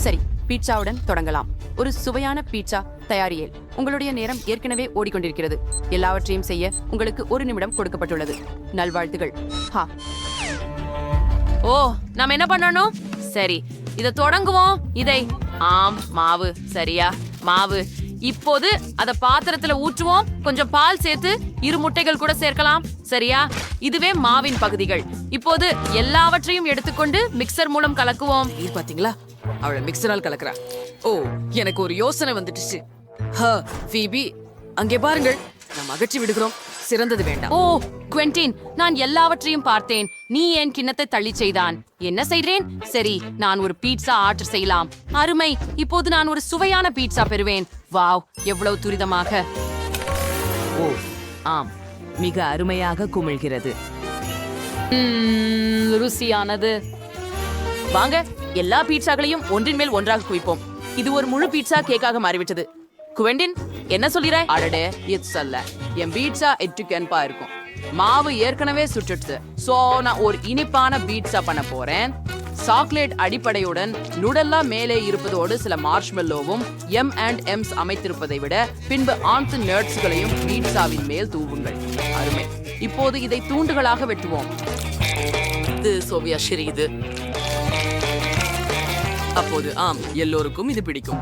சரி பீட்சாவுடன் தொடங்கலாம். ஒரு சுவையான பீட்சா தயாரியல். உங்களுடைய நேரம் ஏற்கனவே ஓடிக்கொண்டிருக்கிறது. எல்லாவற்றையும் செய்ய உங்களுக்கு ஒரு நிமிடம் கொடுக்கப்பட்டுள்ளது. நல்வாழ்த்துகள். ஹா. ஓ நாம என்ன பண்ணணும்? சரி இத தொடங்குவோம். இதை. ஆம் மாவு. சரியா? மாவு. இப்போது அத பாத்திரத்துல ஊற்றுவோம். கொஞ்சம் பால் சேர்த்து இரு முட்டைகள் கூட சேர்க்கலாம். சரியா? இதுவே மாவின் பகுதிகள். இப்போது எல்லாவற்றையும் எடுத்துக்கொண்டு மிக்சர் மூலம் கலக்குவோம். பாத்தீங்களா? அவளை மிக்சரால் கலக்குறா. ஓ எனக்கு ஒரு யோசனை வந்துடுச்சு. ஹ ஃபீபி அங்கே பாருங்கள். நாம் அகற்றி விடுகிறோம். சிறந்தது வேண்டாம். ஓ குவென்டின் நான் எல்லாவற்றையும் பார்த்தேன். நீ என் கிண்ணத்தை தள்ளி செய்தான்? என்ன செய்றேன் சரி நான் ஒரு பீட்சா ஆர்டர் செய்யலாம். அருமை இப்போது நான் ஒரு சுவையான பீட்சா பெறுவேன். வாவ் எவ்வளவு துரிதமாக. ஓ ஆம் மிக அருமையாக குமிழ்கிறது. ருசியானது. வாங்க எல்லா பீட்சாக்களையும் ஒன்றின் மேல் ஒன்றாக குவிப்போம். இது ஒரு முழு பீட்சா கேக்காக மாறிவிட்டது. குவெண்டின் என்ன சொல்கிறாய் அடடே இட்ஸ் அல்ல என் பீட்சா எட்டுக்கன்பா இருக்கும். மாவு ஏற்கனவே சுட்டுடுது சோ நான் ஒரு இனிப்பான பீட்சா பண்ண போறேன். சாக்லேட் அடிப்படையுடன் நுடல்லா மேலே இருப்பதோடு சில மார்ஷ்மெல்லோவும் எம் அண்ட் எம்ஸ் அமைத்திருப்பதை விட பின்பு ஆன்த் நர்ட்ஸ்களையும் பீட்சாவின் மேல் தூவுங்கள். அருமை. இப்போது இதை தூண்டுகளாக வெட்டுவோம். இது சோவியா சிறிது அப்போது ஆம் எல்லோருக்கும் இது பிடிக்கும்.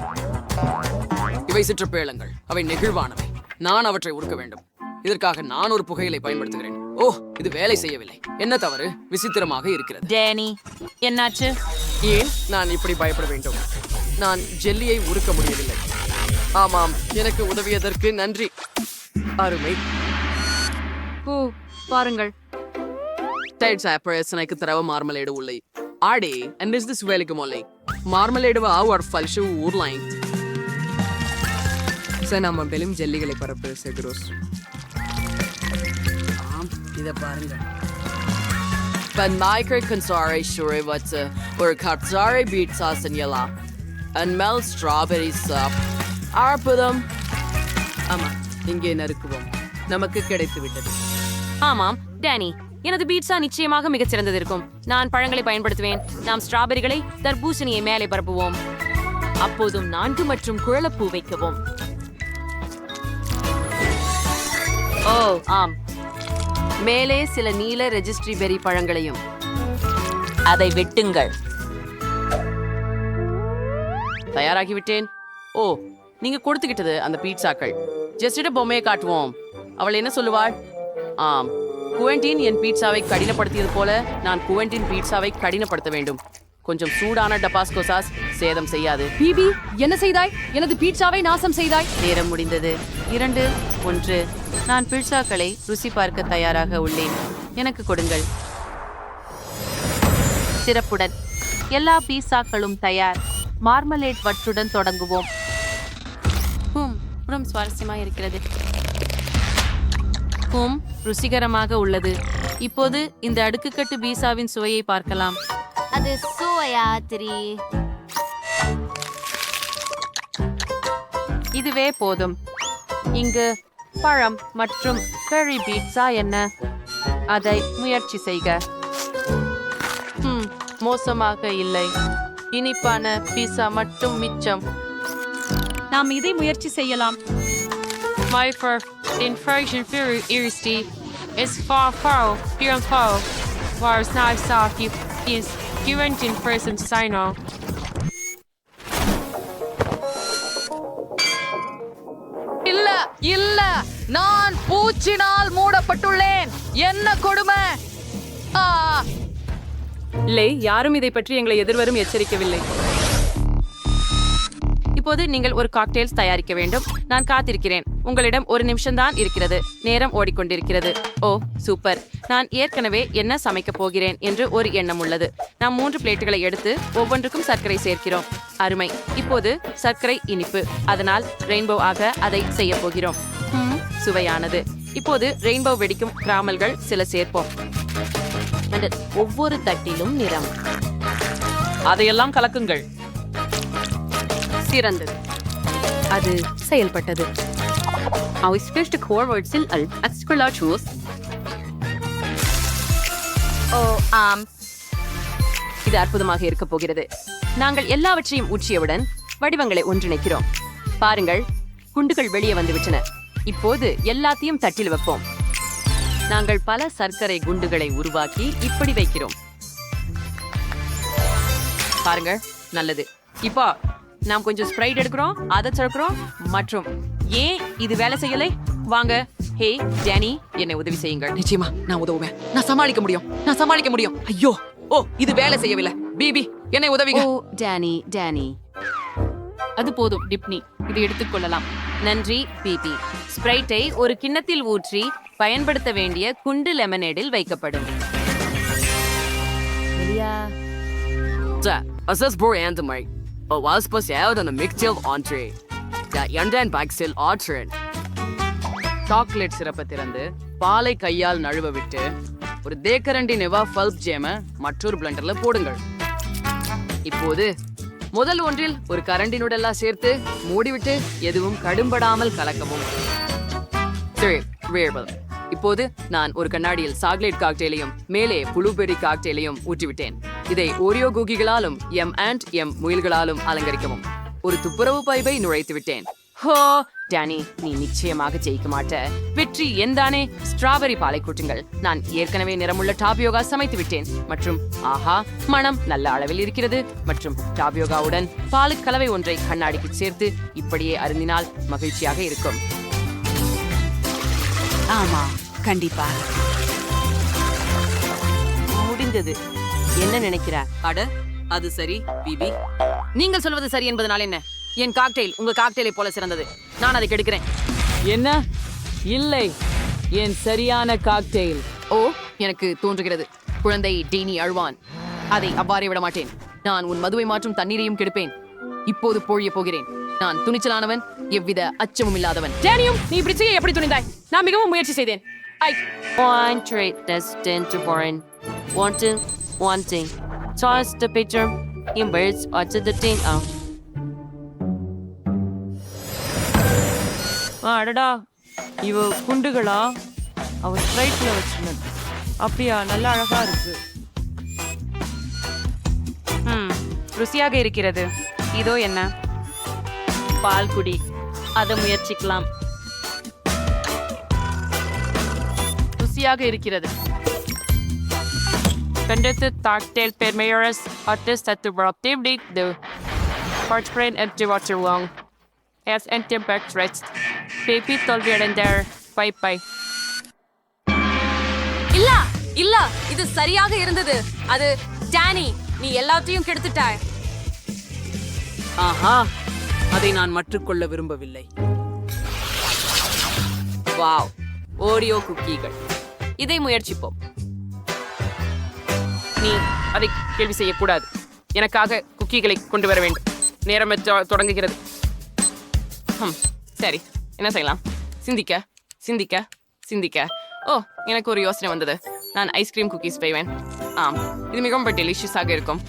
இவை சிற்றப்பேளங்கள் அவை நெகிழ்வானவை. நான் அவற்றை உடுக்க வேண்டும். இதற்காக நான் ஒரு புகையிலை பயன்படுத்துகிறேன். ஓ இது வேலை செய்யவில்லை. என்ன தவறு? விசித்திரமாக இருக்கிறது. டேனி என்னாச்சு? ஏன் நான் இப்படி பயப்பட வேண்டும். நான் ஜெல்லியை உருக்க முடியவில்லை. ஆமாம் எனக்கு உதவியதற்கு நன்றி. அருமை. ஓ பாருங்கள். டைட்ஸ் ஆப்பரேசனைக்கு தரவ மார்மலேடு உள்ளே ஆடே அண்ட் இஸ் திஸ் வேலைக்கு மொல்லை மார்மலேடுவ ஒரு ஃபல்ஷு ஊர்லைன் சார் நம்ம பெலும் ஜெல்லிகளை பரப்பு செகுரோஸ் ஆம் இத பாருங்க. Ben Michael Kansari sure what ஒரு Katsari beet sauce in yellow and melt strawberry soup அற்புதம் ஆமா இங்கே நறுக்குவோம். நமக்கு கிடைத்து விட்டது ஆமாம் டேனி. எனது பீட்சா நிச்சயமாக மிகச்சிறந்தது இருக்கும் நான் பழங்களை பயன்படுத்துவேன். நாம் ஸ்ட்ராபெரிகளை தர்பூசணியை மேலே பரப்புவோம். அப்போதும் நான்கு மற்றும் குழலப்பூ வைக்கவும். ஓ ஆம். மேலே சில நீல ரெஜிஸ்ட்ரி பெரி பழங்களையும். அதை வெட்டுங்கள். தயாராகிவிட்டேன். ஓ நீங்க கொடுத்துக்கிட்டது அந்த பீட்சாக்கள். ஜஸ்டிட பொம்மையை காட்டுவோம். அவள் என்ன சொல்லுவாள்? ஆம். குவெண்டின் என் பீட்சாவை கடினப்படுத்தியது போல நான் குவெண்டின் பீட்சாவை கடினப்படுத்த வேண்டும். கொஞ்சம் சூடான டபாஸ்கோ சாஸ் சேதம் செய்யாது. பிபி என்ன செய்தாய்? எனது பீட்சாவை நாசம் செய்தாய். நேரம் முடிந்தது. இரண்டு ஒன்று. நான் பீட்சாக்களை ருசி பார்க்க தயாராக உள்ளேன். எனக்கு கொடுங்கள். சிறப்புடன். எல்லா பீஸாக்களும் தயார். மார்மலேட் வற்றுடன் தொடங்குவோம். ஹூம் ரொம்ப சுவாரஸ்யமா இருக்கிறது. ஹூம் ருசிகரமாக உள்ளது. இப்போது இந்த அடுக்குக்கட்டு பீஸாவின் சுவையை பார்க்கலாம். அது சுவையாத்திரி. இதுவே போதும். இங்கு பழம் மற்றும் பெரி பீட்சா என்ன? அதை முயற்சி செய்க. ஹம், மோசமாக இல்லை. இனிப்பான பீஸா மட்டும் மிச்சம். நாம் இதை முயற்சி செய்யலாம். My for infraction fury iristy is far far beyond far. Whereas now soft you is given in present signal. இல்ல இல்ல. நான் பூச்சினால் மூடப்பட்டுள்ளேன். என்ன கொடுமை? இல்லை யாரும் இதை பற்றி எங்களை எதிர்வரும் எச்சரிக்கவில்லை. இப்போது நீங்கள் ஒரு காக்டெயில்ஸ் தயாரிக்க வேண்டும். நான் காத்திருக்கிறேன். உங்களிடம் ஒரு நிமிஷம்தான் இருக்கிறது. நேரம் ஓடிக்கொண்டிருக்கிறது. ஓ சூப்பர் நான் ஏற்கனவே என்ன சமைக்கப் போகிறேன் என்று ஒரு எண்ணம் உள்ளது. நாம் மூன்று பிளேட்டுகளை எடுத்து ஒவ்வொன்றுக்கும் சர்க்கரை சேர்க்கிறோம். அருமை. இப்போது சர்க்கரை இனிப்பு. அதனால் ரெயின்போ ஆக அதை செய்ய போகிறோம். சுவையானது. இப்போது ரெயின்போ வெடிக்கும் கிராமல்கள் சில சேர்ப்போம். ஒவ்வொரு தட்டிலும் நிறம். அதையெல்லாம் கலக்குங்கள். சிறந்தது. அது செயல்பட்டது. Ausgeführte Chorwurzel als Exkulatus ஓ ஆம். இது அற்புதமாக இருக்க போகிறது. நாங்கள் எல்லாவற்றையும் ஊற்றியவுடன் வடிவங்களை ஒன்றிணைக்கிறோம். பாருங்கள் குண்டுகள் வெளியே வந்துவிட்டன. இப்போது எல்லாத்தையும் தட்டில் வைப்போம். நாங்கள் பல சர்க்கரை குண்டுகளை உருவாக்கி இப்படி வைக்கிறோம். பாருங்க நல்லது. இப்போ நாம் கொஞ்சம் ஸ்ப்ரைட் எடுக்கிறோம் அதை திறக்கிறோம் மற்றும் ஏன் இது வேலை செய்யலை? வாங்க. ஹே டேனி என்னை உதவி செய்யுங்கள். நிச்சயமா நான் உதவுவேன். நான் சமாளிக்க முடியும். நான் சமாளிக்க முடியும். ஐயோ ஓ இது வேலை செய்யவில்லை. பிபி என்னை உதவிங்க. ஓ டேனி டேனி அது போதும் டிப்னி. இது எடுத்துக்கொள்ளலாம் நன்றி பிபி. ஸ்ப்ரைட்டை ஒரு கிண்ணத்தில் ஊற்றி பயன்படுத்த வேண்டிய குண்டு லெமனேடில் வைக்கப்படும். Es ist Brian Mike. Og was specielt en mixtil entree. Dat janden bakstil alteren. Chocolate சிறப்பை திறந்து பாலை கையால் நழுவ விட்டு ஒரு தேக்கரண்டி நெவா பல்ப் ஜேம மற்றொரு பிளண்டர்ல போடுங்கள் இப்போது முதல் ஒன்றில் ஒரு கரண்டி நுடல்லா சேர்த்து மூடிவிட்டு எதுவும் கடும்படாமல் கலக்கவும் இப்போது நான் ஒரு கண்ணாடியில் சாக்லேட் காக்டெயிலையும் மேலே புளூபெரி காக்டெயிலையும் ஊற்றிவிட்டேன் இதை ஓரியோ கூகிகளாலும் எம் அண்ட் எம் முயல்களாலும் அலங்கரிக்கவும். ஒரு துப்புரவு பைபை நுழைத்து விட்டேன். ஹோ டேனி நீ நிச்சயமாக ஜெயிக்க மாட்ட. வெற்றி எந்தானே? ஸ்ட்ராபெரி பாலை கூட்டுங்கள் நான் ஏற்கனவே நிறமுள்ள டாபியோகா சமைத்து விட்டேன். மற்றும் ஆஹா மனம் நல்ல அளவில் இருக்கிறது. மற்றும் டாபியோகாவுடன் பாலு கலவை ஒன்றை கண்ணாடிக்கு சேர்த்து இப்படியே அருந்தினால் மகிழ்ச்சியாக இருக்கும். ஆமா கண்டிப்பா. முடிந்தது. என்ன நினைக்கிறார் அட அது சரி பிபி. நீங்கள் சொல்வது சரி என்பதனால் என்ன? என் காக்டெயில் உங்க காக்டெயிலை போல சிறந்தது. நான் அதை கெடுக்கிறேன். என்ன? இல்லை. என் சரியான காக்டெயில் ஓ எனக்கு தோன்றுகிறது. குழந்தை டீனி அழ்வான். அதை அவ்வாறே விட மாட்டேன். நான் உன் மதுவை மாற்றும் தண்ணீரையும் கெடுப்பேன். இப்போது பொழிய போகிறேன். நான் துணிச்சலானவன் எவ்வித அச்சமும் இல்லாதவன். டேனியும் நீ இப்படி செய்ய எப்படி துணிந்தாய்? நான் மிகவும் முயற்சி செய்தேன். ஐ One trait destined to foreign. One thing. Toss the picture. birds or to the tin out. Um. அடடா. இவ குண்டுகளா? அவ ஸ்ட்ரைட்ல வச்சிருந்தது. அப்படியா? நல்ல அழகா இருக்கு. ம் ருசியாக இருக்கிறது. இதோ என்ன? பால் குடி. அதை முயற்சிக்கலாம். ருசியாக இருக்கிறது. Pendete cocktail permeares artist at the relatively the Portrait and the water long. As antibacterials. Baby tolerant there. Bye bye. இல்ல இல்ல இது சரியாக இருந்தது அது டேனி நீ எல்லாத்தையும் கெடுத்துட்டாய் ஆஹா அதை நான் மற்றுக்கொள்ள விரும்பவில்லை வாவ் ஓரியோ குக்கீகள் இதை முயற்சிப்போம் நீ அதை கேள்வி செய்யக்கூடாது. எனக்காக குக்கீகளை கொண்டு வர வேண்டும். நேரம் தொடங்குகிறது. சரி என்ன செய்யலாம்? சிந்திக்க சிந்திக்க சிந்திக்க. ஓ எனக்கு ஒரு யோசனை வந்தது. நான் ஐஸ்கிரீம் குக்கீஸ் செய்வேன். ஆம் இது மிகவும் டெலிஷியஸாக இருக்கும்.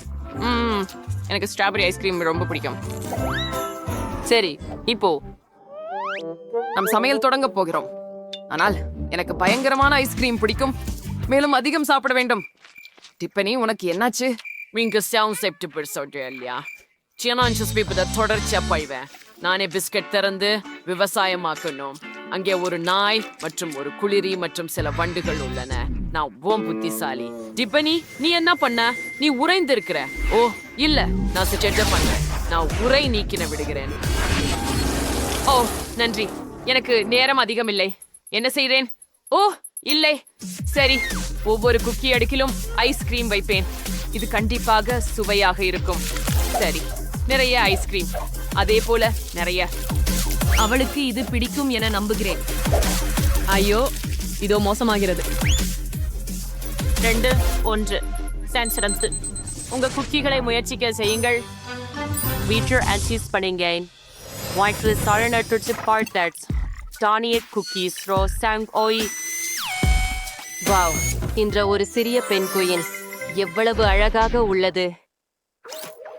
ம், எனக்கு ஸ்ட்ராபெரி ஐஸ்கிரீம் ரொம்ப பிடிக்கும். சரி இப்போ நம் சமையல் தொடங்க போகிறோம். ஆனால் எனக்கு பயங்கரமான ஐஸ்கிரீம் பிடிக்கும். மேலும் அதிகம் சாப்பிட வேண்டும். டிப்பனி உனக்கு என்னாச்சு? நீங்க சவுண்ட் செப்டிபிள் சொல்றேன் இல்லையா? சினான்சஸ் பீப்பிட தொடர்ச்சியா போய்வேன். நானே பிஸ்கட் திறந்து விவசாயமாக்கணும். அங்கே ஒரு நாய் மற்றும் ஒரு குளிரி மற்றும் சில வண்டுகள் உள்ளன. நான் ஓம் புத்திசாலி. டிப்பனி நீ என்ன பண்ண? நீ உறைந்திருக்கிற. ஓ இல்ல நான் சுச்சேட்ட பண்ணேன் நான் உரை நீக்கின விடுகிறேன். ஓ நன்றி. எனக்கு நேரம் அதிகம் இல்லை என்ன செய்தேன் ஓ இல்லை. சரி. ஒவ்வொரு குக்கி அடுக்கிலும் ஐஸ்கிரீம் வைப்பேன். இது கண்டிப்பாக சுவையாக இருக்கும். சரி நிறைய ஐஸ்கிரீம் அதே போல நிறைய. அவளுக்கு இது பிடிக்கும் என நம்புகிறேன். ஐயோ இதோ மோசமாகிறது. ரெண்டு ஒன்று. சென்சிடன்ஸ் உங்க குக்கிகளை முயற்சிக்க செய்யுங்கள். வீட்டர் அன்சீஸ் பண்ணுங்க வாய்க்கு சாரணட்டு பார்ட் டானியட் குக்கீஸ் ரோ சாங் ஓய் வாவ் என்ற ஒரு சிறிய பெண் குயின். எவ்வளவு அழகாக உள்ளது.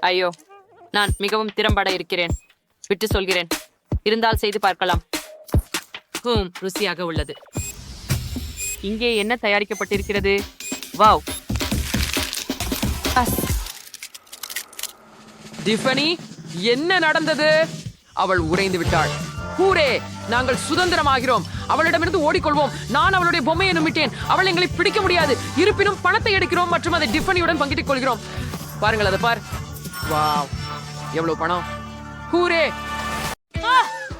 ஐயோ நான் மிகவும் திறம்பட இருக்கிறேன். விட்டு சொல்கிறேன். இருந்தால் செய்து பார்க்கலாம். ஹூம் ருசியாக உள்ளது. இங்கே என்ன தயாரிக்கப்பட்டிருக்கிறது? வாவ். டிஃபனி என்ன நடந்தது? அவள் உறைந்து விட்டாள். ஹூரே நாங்கள் சுதந்திரமாகிறோம். அவளிடமிருந்து ஓடிக்கொள்வோம். நான் அவளுடைய பொம்மையை நம்பிட்டேன் அவள் எங்களை பிடிக்க முடியாது. இருப்பினும் பணத்தை எடுக்கிறோம் மற்றும் அதை டிஃபனியுடன் பங்கிட்டுக் கொள்கிறோம். பாருங்கள் அதை பார். வாவ். எவ்வளவு பணம்? ஹூரே.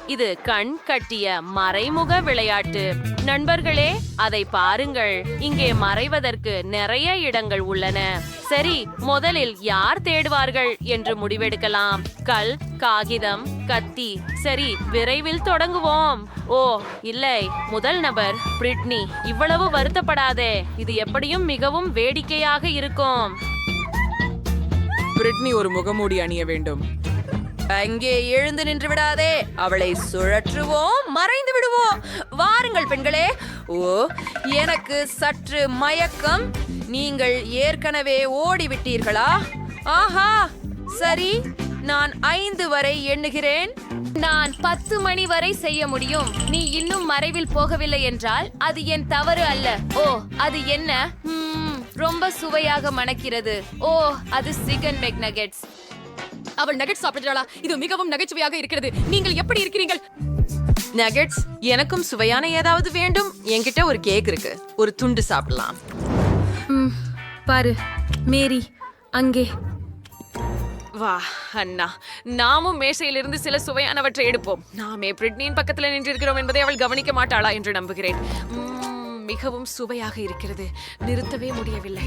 இது கண் கட்டிய மறைமுக விளையாட்டு. நண்பர்களே அதை பாருங்கள். இங்கே மறைவதற்கு நிறைய இடங்கள் உள்ளன. சரி முதலில் யார் தேடுவார்கள் என்று முடிவெடுக்கலாம். கல் காகிதம் கத்தி. சரி விரைவில் தொடங்குவோம். ஓ இல்லை. முதல் நபர் பிரிட்னி. இவ்வளவு வருத்தப்படாதே. இது எப்படியும் மிகவும் வேடிக்கையாக இருக்கும். பிரிட்னி ஒரு முகமூடி அணிய வேண்டும். அங்கே எழுந்து நின்று விடாதே. அவளை சுழற்றுவோம் மறைந்து விடுவோம். வாருங்கள் பெண்களே. ஓ எனக்கு சற்று மயக்கம். நீங்கள் ஏற்கனவே ஓடிவிட்டீர்களா? ஆஹா சரி நான் ஐந்து வரை எண்ணுகிறேன். நான் பத்து மணி வரை செய்ய முடியும். நீ இன்னும் மறைவில் போகவில்லை என்றால் அது என் தவறு அல்ல. ஓ அது என்ன? ரொம்ப சுவையாக மணக்கிறது. ஓ அது சிக்கன் மெக்னகெட்ஸ். அவள் நகெட் சாப்பிடுறாளா? இது மிகவும் நகைச்சுவையாக இருக்கிறது. நீங்கள் எப்படி இருக்கிறீர்கள்? நகெட்ஸ் எனக்கும் சுவையான ஏதாவது வேண்டும். என்கிட்ட ஒரு கேக் இருக்கு. ஒரு துண்டு சாப்பிடலாம். பாரு மேரி அங்கே. வா அண்ணா. நாமும் மேசையிலிருந்து சில சுவையானவற்றை எடுப்போம். நாமே பிரிட்னியின் பக்கத்தில் நின்றிருக்கிறோம் என்பதை அவள் கவனிக்க மாட்டாளா என்று நம்புகிறேன். உம், மிகவும் சுவையாக இருக்கிறது. நிறுத்தவே முடியவில்லை.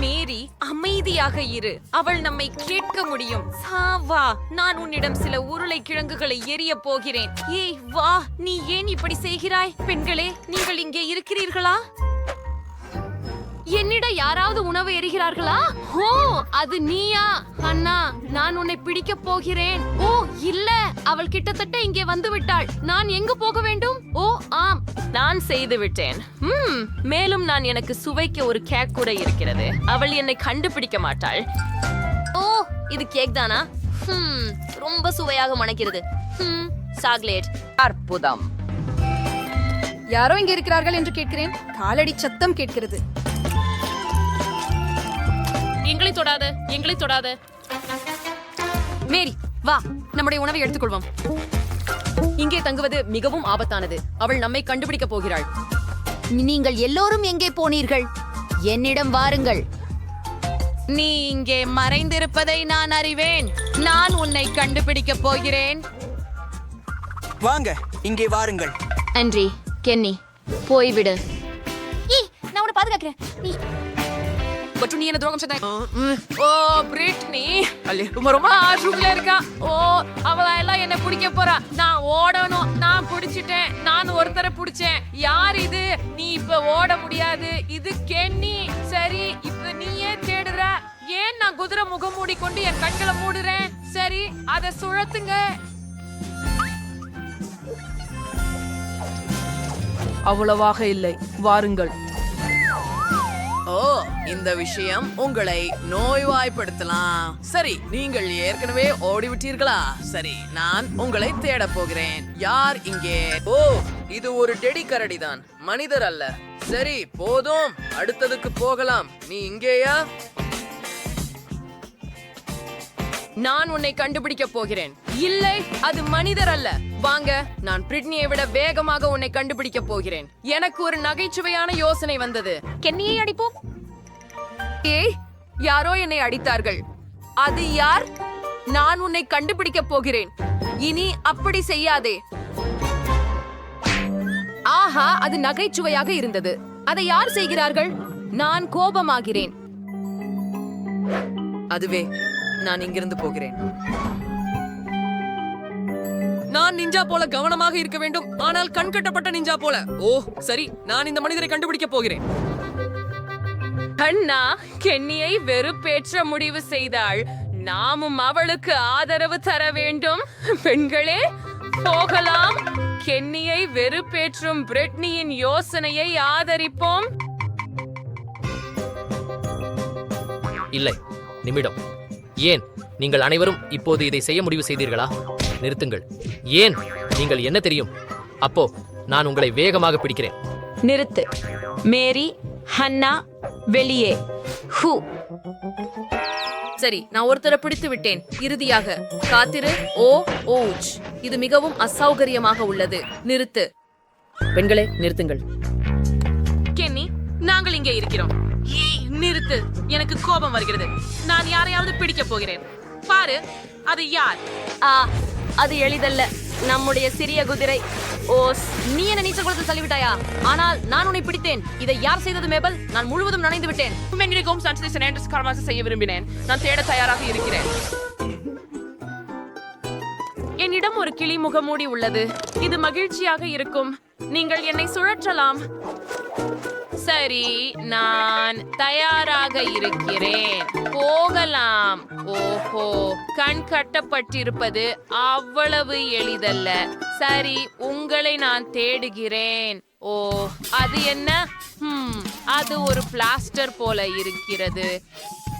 மேரி அமைதியாக இரு. அவள் நம்மை கேட்க முடியும். சா, வா. நான் உன்னிடம் சில உருளை கிழங்குகளை எரிய போகிறேன். ஏய் வா. நீ ஏன் இப்படி செய்கிறாய்? பெண்களே நீங்கள் இங்கே இருக்கிறீர்களா? என்னிட யாராவது உணவு எரிகிறார்களா? ஓ அது நீயா? அண்ணா நான் உன்னை பிடிக்க போகிறேன். ஓ இல்ல. அவள் கிட்டத்தட்ட இங்கே வந்து விட்டாள். நான் எங்கு போக வேண்டும்? ஓ ஆம். நான் செய்து விட்டேன். ம் மேலும் நான் எனக்கு சுவைக்க ஒரு கேக் கூட இருக்கிறது. அவள் என்னை கண்டுபிடிக்க மாட்டாள். ஓ இது கேக் தானா? ஹம், ரொம்ப சுவையாக மணக்கிறது. ம் சாக்லேட் அற்புதம். யாரோ இங்கே இருக்கிறார்கள் என்று கேட்கிறேன். காலடி சத்தம் கேட்கிறது. எங்களை தொடாத எங்களை தொடாத. மேரி வா நம்முடைய உணவை எடுத்துக்கொள்வோம். இங்கே தங்குவது மிகவும் ஆபத்தானது. அவள் நம்மை கண்டுபிடிக்க போகிறாள். நீங்கள் எல்லோரும் எங்கே போனீர்கள்? என்னிடம் வாருங்கள். நீ இங்கே மறைந்திருப்பதை நான் அறிவேன். நான் உன்னை கண்டுபிடிக்க போகிறேன். வாங்க இங்கே வாருங்கள். நன்றி கென்னி போய்விடு. நான் உன்னை பாதுகாக்கிறேன். மற்றும் நீ என்ன துரோகம் செய்தாய் ஓ பிரிட்னி. ரொம்ப ரொம்ப ஆசூப்ல இருக்கா. ஓ அவள எல்லாம் என்ன பிடிக்க போறா. நான் ஓடணும். நான் பிடிச்சிட்டேன். நான் ஒருத்தரை பிடிச்சேன். யார் இது? நீ இப்ப ஓட முடியாது. இது கென்னி. சரி இப்ப நீயே தேடுற. ஏன் நான் குதிரை முகம் மூடிக்கொண்டு என் கண்களை மூடுறேன்? சரி அதை சுழத்துங்க. அவ்வளவாக இல்லை. வாருங்கள். ஓ இந்த விஷயம் உங்களை நோய்வாய்ப்படுத்தலாம். சரி நீங்கள் ஏற்கனவே ஓடிவிட்டீர்களா? சரி நான் உங்களை தேடப் போகிறேன். யார் இங்கே? ஓ இது ஒரு டெடி கரடி தான் மனிதர் அல்ல. சரி போதும். அடுத்ததுக்கு போகலாம். நீ இங்கேயா? நான் உன்னை கண்டுபிடிக்க போகிறேன். இல்லை அது மனிதர் அல்ல. வாங்க நான் பிரிட்னியை விட வேகமாக உன்னை கண்டுபிடிக்க போகிறேன். எனக்கு ஒரு நகைச்சுவையான யோசனை வந்தது. கென்னியை அடிப்போம்? ஏய் யாரோ என்னை அடித்தார்கள். அது யார்? நான் உன்னை கண்டுபிடிக்க போகிறேன். இனி அப்படி செய்யாதே. ஆஹா அது நகைச்சுவையாக இருந்தது. அதை யார் செய்கிறார்கள்? நான் கோபமாகிறேன். அதுவே நான் இங்கிருந்து போகிறேன். நான் நிஞ்சா போல கவனமாக இருக்க வேண்டும். ஆனால் கண் கட்டப்பட்ட நிஞ்சா போல. ஓ சரி. நான் இந்த மனிதரை கண்டுபிடிக்க போகிறேன். அண்ணா கென்னியை வெறுப்பேற்ற முடிவு செய்தாள். நாமும் அவளுக்கு ஆதரவு தர வேண்டும். பெண்களே போகலாம். கென்னியை வெறுப்பேற்றும் பிரிட்னியின் யோசனையை ஆதரிப்போம். இல்லை நிமிடம். ஏன்? நீங்கள் அனைவரும் இப்போது இதை செய்ய முடிவு செய்தீர்களா? நிறுத்துங்கள். ஏன்? நீங்கள் என்ன தெரியும்? அப்போ நான் உங்களை வேகமாக பிடிக்கிறேன். நிறுத்து. மேரி ஹன்னா வெளியே. ஹூ. சரி நான் ஒருத்தரை பிடித்து விட்டேன். இறுதியாக காத்திரு. ஓ ஓச் இது மிகவும் அசௌகரியமாக உள்ளது. நிறுத்து. பெண்களே நிறுத்துங்கள். கென்னி நாங்கள் இங்கே இருக்கிறோம். ஏய், நிறுத்து. எனக்கு கோபம் வருகிறது. நான் யாரையாவது பிடிக்க போகிறேன். பாரு அது யார்? ஆ அது எளிதல்ல. நம்முடைய சிறிய குதிரை. ஓஸ் நீ என்ன நீச்சல் குளத்தில் தள்ளிவிட்டாயா? ஆனால் நான் உன்னை பிடித்தேன். இதை யார் செய்தது மேபல்? நான் முழுவதும் நனைந்து விட்டேன். செய்ய விரும்பினேன். நான் தேட தயாராக இருக்கிறேன். என்னிடம் ஒரு கிளி முகமூடி உள்ளது. இது மகிழ்ச்சியாக இருக்கும். நீங்கள் என்னை சுழற்றலாம். சரி நான் தயாராக இருக்கிறேன். போகலாம். ஓஹோ கண் கட்டப்பட்டிருப்பது அவ்வளவு எளிதல்ல. சரி உங்களை நான் தேடுகிறேன். ஓ அது என்ன? ஹம், அது ஒரு பிளாஸ்டர் போல இருக்கிறது.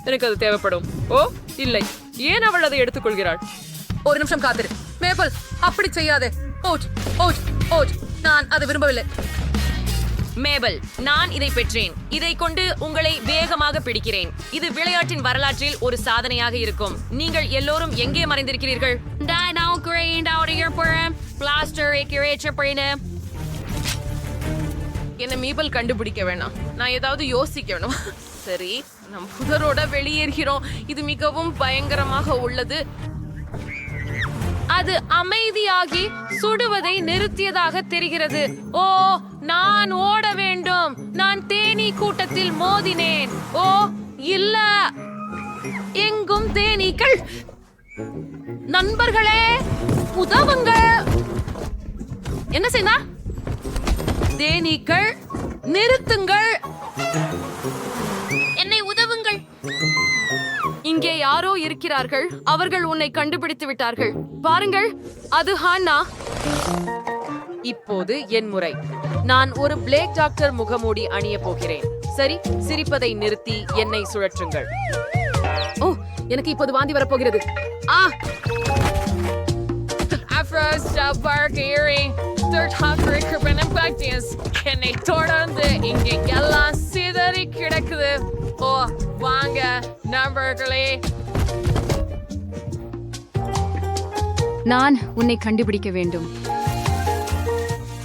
எனக்கு அது தேவைப்படும். ஓ இல்லை. ஏன் அவள் அதை எடுத்துக்கொள்கிறாள்? ஒரு நிமிஷம் காத்திரு. மேபல் அப்படி செய்யாதே. ஓச் ஓச் ஓச் நான் அதை விரும்பவில்லை. மேபல் நான் இதை பெற்றேன். இதை கொண்டு உங்களை வேகமாக பிடிக்கிறேன். இது விளையாட்டின் வரலாற்றில் ஒரு சாதனையாக இருக்கும். நீங்கள் எல்லோரும் எங்கே மறைந்திருக்கிறீர்கள்? என்ன மீபல் கண்டுபிடிக்க வேணாம். நான் ஏதாவது யோசிக்கணும். சரி நம் புதரோட வெளியேறுகிறோம். இது மிகவும் பயங்கரமாக உள்ளது. அது அமைதியாகி சுடுவதை நிறுத்தியதாக தெரிகிறது. ஓ நான் ஓட வேண்டும். நான் தேனீ கூட்டத்தில் மோதினேன். ஓ இல்ல. எங்கும் தேனீக்கள். நண்பர்களே உதவுங்கள். என்ன செய்தா தேனீக்கள் நிறுத்துங்கள். இங்கே யாரோ இருக்கிறார்கள். அவர்கள் உன்னை கண்டுபிடித்து விட்டார்கள். பாருங்கள் அது ஹானா இப்போது என் முறை. நான் ஒரு பிளேக் டாக்டர் முகமூடி அணிய போகிறேன். சரி சிரிப்பதை நிறுத்தி என்னை சுழற்றுங்கள். ஓ எனக்கு இப்போது வாந்தி வரப்போகிறது. ஆ. என்னை தொடர்ந்து இங்கே எல்லாம் சிதறி கிடக்குது. ஓ வாங்க. நண்பர்களே நான் உன்னை கண்டுபிடிக்க வேண்டும்.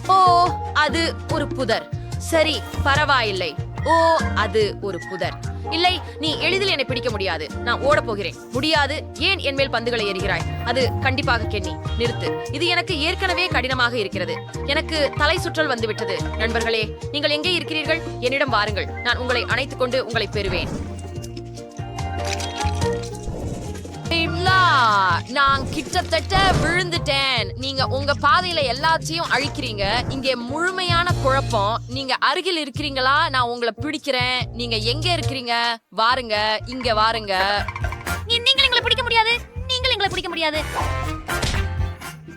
ஓ அது ஒரு புதர். சரி பரவாயில்லை. ஓ அது ஒரு புதர். இல்லை நீ எளிதில் என்னை பிடிக்க முடியாது. நான் ஓட போகிறேன். முடியாது. ஏன் என் மேல் பந்துகளை எறிகிறாய்? அது கண்டிப்பாக கென்னி. நிறுத்து. இது எனக்கு ஏற்கனவே கடினமாக இருக்கிறது. எனக்கு தலை சுற்றல் வந்துவிட்டது. நண்பர்களே நீங்கள் எங்கே இருக்கிறீர்கள்? என்னிடம் வாருங்கள். நான் உங்களை அணைத்துக் கொண்டு உங்களை பெறுவேன். இல்ல நான் கிட்டத்தட்ட விழுந்துட்டேன். நீங்க உங்க பாதையில எல்லாத்தையும் அழிக்கிறீங்க. இங்கே முழுமையான குழப்பம். நீங்க அருகில் இருக்கிறீங்களா? நான் உங்களை பிடிக்கிறேன். நீங்க எங்க இருக்கிறீங்க? வாருங்க. இங்க வாருங்க. நீங்கள் எங்களை பிடிக்க முடியாது. நீங்கள் எங்களை பிடிக்க முடியாது.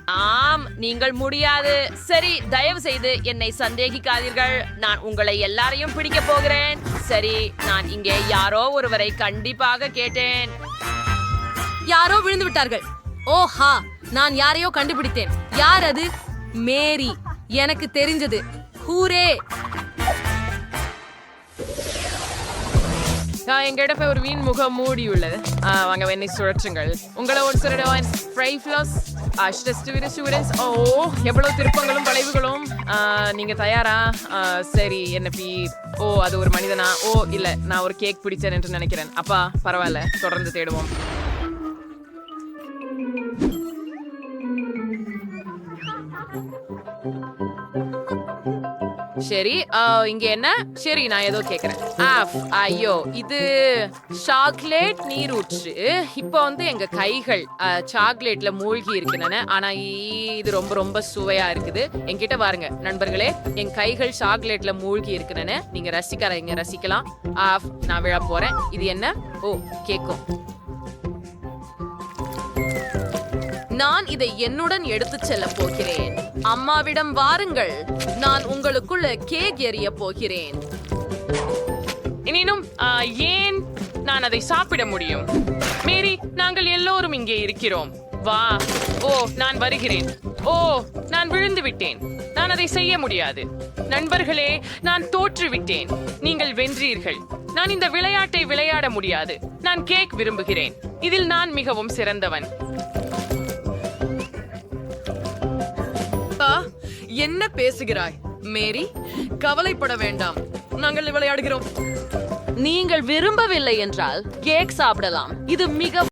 ஆம் நீங்கள் முடியாது. சரி தயவு செய்து என்னை சந்தேகிக்காதீர்கள். நான் உங்களை எல்லாரையும் பிடிக்க போகிறேன். சரி நான் இங்கே யாரோ ஒருவரை கண்டிப்பாக கேட்டேன். யாரோ விழுந்து விட்டார்கள். ஓஹா நான் யாரையோ கண்டுபிடித்தேன். யார் அது? மேரி. எனக்கு தெரிஞ்சது. ஹூரே. எங்கிட்ட போய் ஒரு மீன் முகம் மூடி உள்ளது வாங்க வெண்ணை சுழற்றுங்கள். உங்களை ஒரு சொல்லிடுவேன் ஃப்ரை ஃப்ளஸ் அஷ்டஸ்ட் ஸ்டூடெண்ட்ஸ் ஓ எவ்வளவு திருப்பங்களும் வளைவுகளும். நீங்கள் நீங்க தயாரா? சரி என்ன பி ஓ அது ஒரு மனிதனா? ஓ இல்ல நான் ஒரு கேக் பிடிச்சேன் என்று நினைக்கிறேன். அப்பா பரவாயில்ல தொடர்ந்து தேடுவோம். சரி இங்க என்ன? சரி நான் ஏதோ கேக்குறேன். ஆஃப் ஐயோ இது சாக்லேட் நீரூற்று. இப்போ வந்து எங்க கைகள் சாக்லேட்ல மூழ்கி இருக்கின்றன ஆனா இது ரொம்ப ரொம்ப சுவையா இருக்குது. என்கிட்ட பாருங்க நண்பர்களே. என் கைகள் சாக்லேட்ல மூழ்கி இருக்கின்றன நீங்க ரசிக்கிறீங்க ரசிக்கலாம். ஆஃப் நான் விழ போறேன். இது என்ன? ஓ கேக்கும். நான் இதை என்னுடன் எடுத்துச் செல்ல போகிறேன். அம்மாவிடம் வாருங்கள் நான் உங்களுக்குள்ள கேக் எறிய போகிறேன். எனினும் ஏன் நான் அதை சாப்பிட முடியும்? மேரி நாங்கள் எல்லோரும் இங்கே இருக்கிறோம். வா. ஓ நான் வருகிறேன். ஓ நான் விழுந்து விட்டேன். நான் அதை செய்ய முடியாது. நண்பர்களே நான் தோற்றுவிட்டேன் நீங்கள் வென்றீர்கள். நான் இந்த விளையாட்டை விளையாட முடியாது. நான் கேக் விரும்புகிறேன். இதில் நான் மிகவும் சிறந்தவன். அப்பா என்ன பேசுகிறாய்? மேரி கவலைப்பட வேண்டாம். நாங்கள் விளையாடுகிறோம். நீங்கள் விரும்பவில்லை என்றால் கேக் சாப்பிடலாம். இது மிக